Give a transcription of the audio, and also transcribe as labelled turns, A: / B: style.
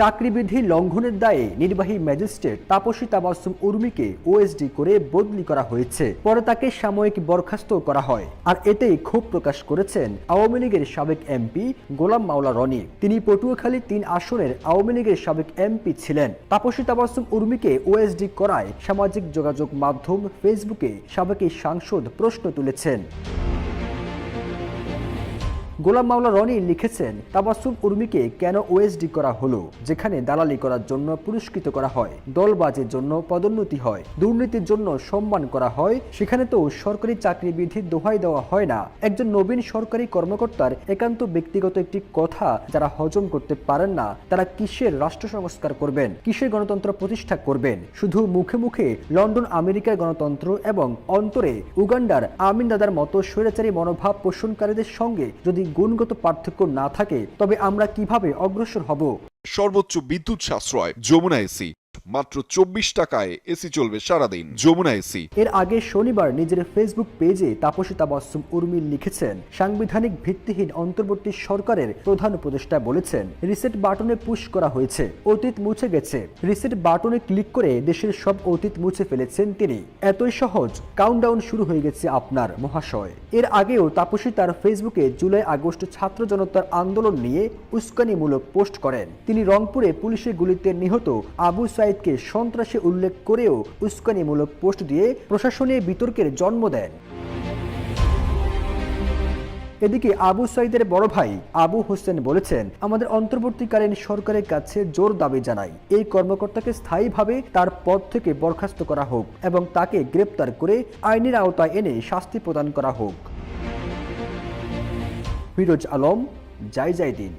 A: চাকরিবিধি লঙ্ঘনের দায়ে নির্বাহী ম্যাজিস্ট্রেট তাপসী তাবাসুম উর্মিকে ওএসডি করে বদলি করা হয়েছে। পরে তাকে সাময়িক বরখাস্ত করা হয়। আর এতেই ক্ষোভ প্রকাশ করেছেন আওয়ামী লীগের সাবেক এমপি গোলাম মাওলা রনি। তিনি পটুয়াখালী তিন আসনের আওয়ামী লীগের সাবেক এমপি ছিলেন। তাপসী তাবাসুম উর্মিকে ওএসডি করায় সামাজিক যোগাযোগ মাধ্যম ফেসবুকে সাবেক সাংসদ প্রশ্ন তুলেছেন। গোলাম মাওলা রনি লিখেছেন তাবাসুম উর্মিকে কেন ওএসডি করা হলো, যেখানে দালালি করার জন্য পুরস্কৃত করা হয় দলবাজের জন্য পদোন্নতি হয়, দুর্নীতির জন্য সম্মান করা হয়, সেখানে তো সরকারি চাকরি বিধির দোহাই দেওয়া হয় না। একজন নবীন সরকারি কর্মকর্তার একান্ত ব্যক্তিগত একটি কথা যারা হজম করতে পারেন না, তারা কিসের রাষ্ট্র সংস্কার করবেন, কিসের গণতন্ত্র প্রতিষ্ঠা করবেন? শুধু মুখে মুখে লন্ডন, আমেরিকার গণতন্ত্র এবং অন্তরে উগান্ডার আমিন দাদার মতো স্বৈরাচারী মনোভাব পোষণকারীদের সঙ্গে যদি গুণগত পার্থক্য না থাকে তবে আমরা কীভাবে অগ্রসর হব?
B: সর্বোচ্চ বিদ্যুৎ সাশ্রয় যমুনা এসি। মাত্র চব্বিশ টাকায় এসি চলবে সারাদিন, যমুনা এসি।
A: এর আগে শনিবার নিজের ফেসবুক পেজে তাপসী তাবাসুম উর্মিল লিখেছেন, সাংবিধানিক ভিত্তিহীন অন্তর্বর্তী সরকারের প্রধান উপদেষ্টা বলেছেন রিসেট বাটনে পুশ করা হয়েছে, অতীত মুছে গেছে। রিসেট বাটনে ক্লিক করে দেশের সব অতীত মুছে ফেলেছেন তিনি। এতই সহজ কাউন্টডাউন শুরু হয়ে গেছে আপনার মহাশয়। এর আগেও তাপসী তার ফেসবুকে জুলাই আগস্ট ছাত্র জনতার আন্দোলন নিয়ে উস্কানিমূলক পোস্ট করেন। তিনি রংপুরে পুলিশের গুলিতে নিহত আবু সাইদকে সন্ত্রাসী উল্লেখ করেও উস্কানিমূলক পোস্ট দিয়ে প্রশাসনে বিতর্কের জন্ম দেন। এদিকে আবু সাইদের বড় ভাই আবু হোসেন বলেছেন, আমাদের অন্তর্বর্তীকালীন সরকারের কাছে জোর দাবি জানাই। এই কর্মকর্তাকে স্থায়ীভাবে তার পদ থেকে বরখাস্ত করা হোক এবং তাকে গ্রেপ্তার করে আইনের আওতায় এনে শাস্তি প্রদান করা হোক। ফিরোজ আলম, জয় দিন।